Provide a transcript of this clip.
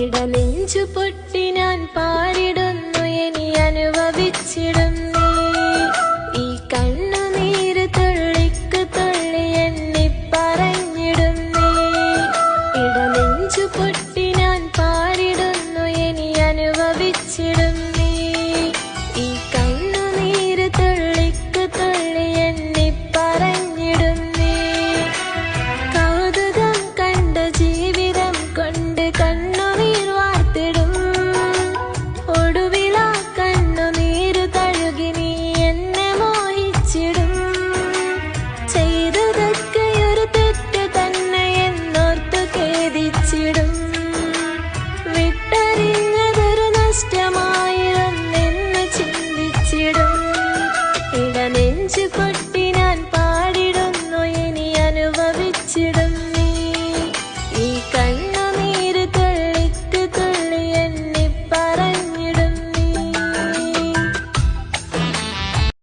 ഇടനെഞ്ചു പൊട്ടി ഞാൻ പാടിടും 结婚